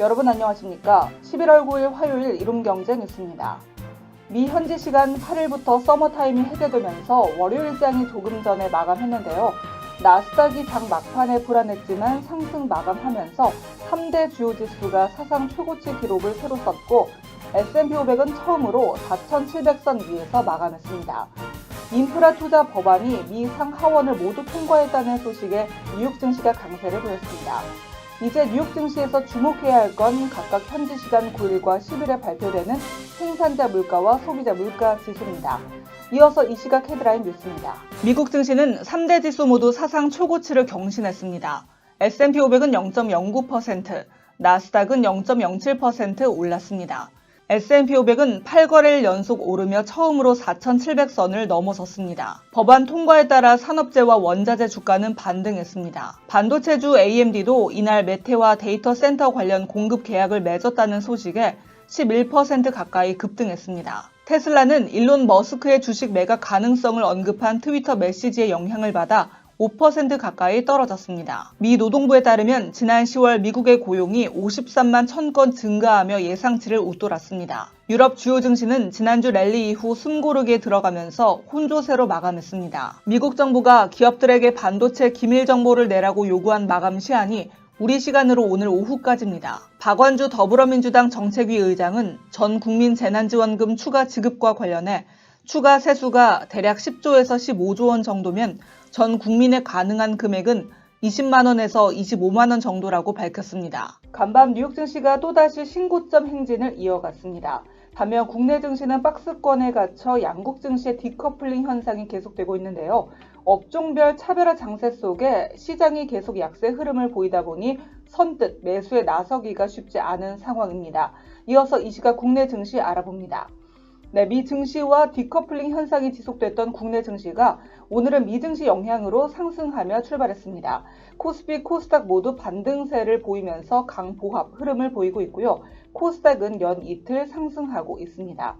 여러분 안녕하십니까? 11월 9일 화요일 이룸경제 뉴스입니다. 미 현지 시간 8일부터 서머타임이 해제되면서 월요일장이 조금 전에 마감했는데요. 나스닥이 장 막판에 불안했지만 상승 마감하면서 3대 주요 지수가 사상 최고치 기록을 새로 썼고 S&P 500은 처음으로 4,700선 위에서 마감했습니다. 인프라 투자 법안이 미 상하원을 모두 통과했다는 소식에 뉴욕 증시가 강세를 보였습니다. 이제 뉴욕 증시에서 주목해야 할 건 각각 현지 시간 9일과 10일에 발표되는 생산자 물가와 소비자 물가 지수입니다. 이어서 이 시각 헤드라인 뉴스입니다. 미국 증시는 3대 지수 모두 사상 초고치를 경신했습니다. S&P 500은 0.09%, 나스닥은 0.07% 올랐습니다. S&P 500은 8거래일 연속 오르며 처음으로 4,700선을 넘어섰습니다. 법안 통과에 따라 산업재와 원자재 주가는 반등했습니다. 반도체주 AMD도 이날 메테와 데이터 센터 관련 공급 계약을 맺었다는 소식에 11% 가까이 급등했습니다. 테슬라는 일론 머스크의 주식 매각 가능성을 언급한 트위터 메시지의 영향을 받아 5% 가까이 떨어졌습니다. 미 노동부에 따르면 지난 10월 미국의 고용이 53만 1000건 증가하며 예상치를 웃돌았습니다. 유럽 주요 증시는 지난주 랠리 이후 숨고르기에 들어가면서 혼조세로 마감했습니다. 미국 정부가 기업들에게 반도체 기밀 정보를 내라고 요구한 마감 시한이 우리 시간으로 오늘 오후까지입니다. 박완주 더불어민주당 정책위 의장은 전 국민 재난지원금 추가 지급과 관련해 추가 세수가 대략 10조에서 15조 원 정도면 전 국민에 가능한 금액은 20만 원에서 25만 원 정도라고 밝혔습니다. 간밤 뉴욕 증시가 또다시 신고점 행진을 이어갔습니다. 반면 국내 증시는 박스권에 갇혀 양국 증시의 디커플링 현상이 계속되고 있는데요. 업종별 차별화 장세 속에 시장이 계속 약세 흐름을 보이다 보니 선뜻 매수에 나서기가 쉽지 않은 상황입니다. 이어서 이 시각 국내 증시 알아봅니다. 네, 미 증시와 디커플링 현상이 지속됐던 국내 증시가 오늘은 미 증시 영향으로 상승하며 출발했습니다. 코스피, 코스닥 모두 반등세를 보이면서 강보합 흐름을 보이고 있고요. 코스닥은 연 이틀 상승하고 있습니다.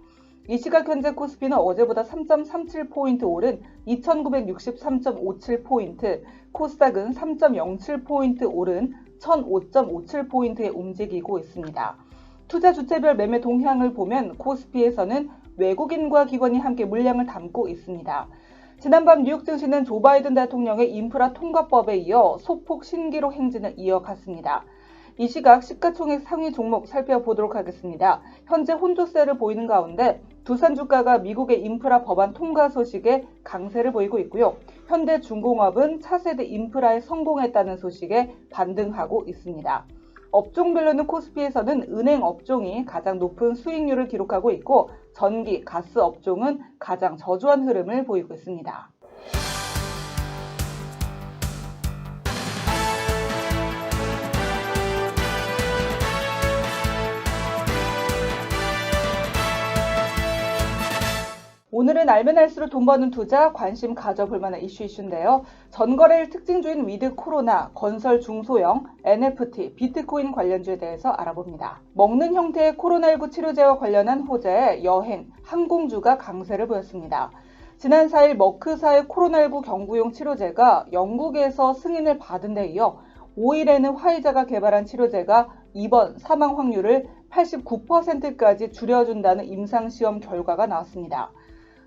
이 시각 현재 코스피는 어제보다 3.37포인트 오른 2963.57포인트, 코스닥은 3.07포인트 오른 1005.57포인트에 움직이고 있습니다. 투자 주체별 매매 동향을 보면 코스피에서는 외국인과 기관이 함께 물량을 담고 있습니다. 지난밤 뉴욕 증시는 조 바이든 대통령의 인프라 통과법에 이어 소폭 신기록 행진을 이어갔습니다. 이 시각 시가총액 상위 종목 살펴보도록 하겠습니다. 현재 혼조세를 보이는 가운데 두산 주가가 미국의 인프라 법안 통과 소식에 강세를 보이고 있고요. 현대중공업은 차세대 인프라에 성공했다는 소식에 반등하고 있습니다. 업종별로는 코스피에서는 은행 업종이 가장 높은 수익률을 기록하고 있고 전기, 가스 업종은 가장 저조한 흐름을 보이고 있습니다. 오늘은 알면 알수록 돈 버는 투자 관심 가져볼 만한 이슈 이슈인데요. 전거래일 특징주인 위드 코로나, 건설 중소형, NFT, 비트코인 관련주에 대해서 알아봅니다. 먹는 형태의 코로나19 치료제와 관련한 호재, 여행, 항공주가 강세를 보였습니다. 지난 4일 머크사의 코로나19 경구용 치료제가 영국에서 승인을 받은 데 이어 5일에는 화이자가 개발한 치료제가 입원 사망 확률을 89%까지 줄여준다는 임상시험 결과가 나왔습니다.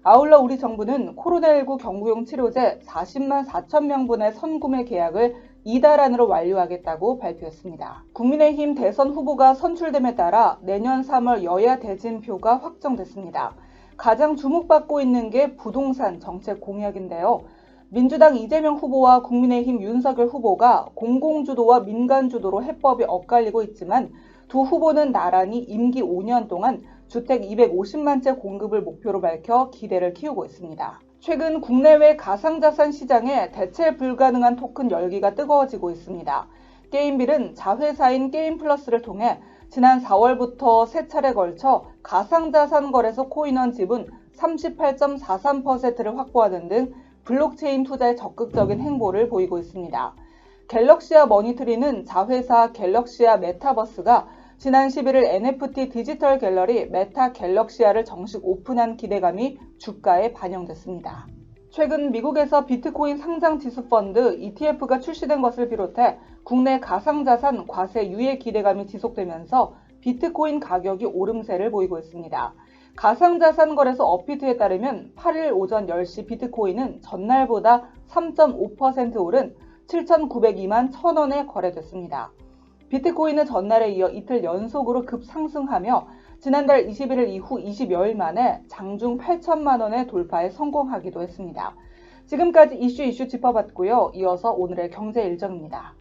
아울러 우리 정부는 코로나19 경구용 치료제 40만 4천 명분의 선구매 계약을 이달 안으로 완료하겠다고 발표했습니다. 국민의힘 대선 후보가 선출됨에 따라 내년 3월 여야 대진표가 확정됐습니다. 가장 주목받고 있는 게 부동산 정책 공약인데요. 민주당 이재명 후보와 국민의힘 윤석열 후보가 공공주도와 민간주도로 해법이 엇갈리고 있지만 두 후보는 나란히 임기 5년 동안 주택 250만 채 공급을 목표로 밝혀 기대를 키우고 있습니다. 최근 국내외 가상자산 시장에 대체 불가능한 토큰 열기가 뜨거워지고 있습니다. 게임빌은 자회사인 게임플러스를 통해 지난 4월부터 세 차례 걸쳐 가상자산 거래소 코인원 지분 38.43%를 확보하는 등 블록체인 투자에 적극적인 행보를 보이고 있습니다. 갤럭시아 머니트리는 자회사 갤럭시아 메타버스가 지난 11일 NFT 디지털 갤러리 메타 갤럭시아를 정식 오픈한 기대감이 주가에 반영됐습니다. 최근 미국에서 비트코인 상장 지수 펀드 ETF가 출시된 것을 비롯해 국내 가상자산 과세 유예 기대감이 지속되면서 비트코인 가격이 오름세를 보이고 있습니다. 가상자산 거래소 업비트에 따르면 8일 오전 10시 비트코인은 전날보다 3.5% 오른 7,902만 1000원에 거래됐습니다. 비트코인은 전날에 이어 이틀 연속으로 급상승하며 지난달 21일 이후 20여일 만에 장중 8천만 원의 돌파에 성공하기도 했습니다. 지금까지 이슈 이슈 짚어봤고요. 이어서 오늘의 경제 일정입니다.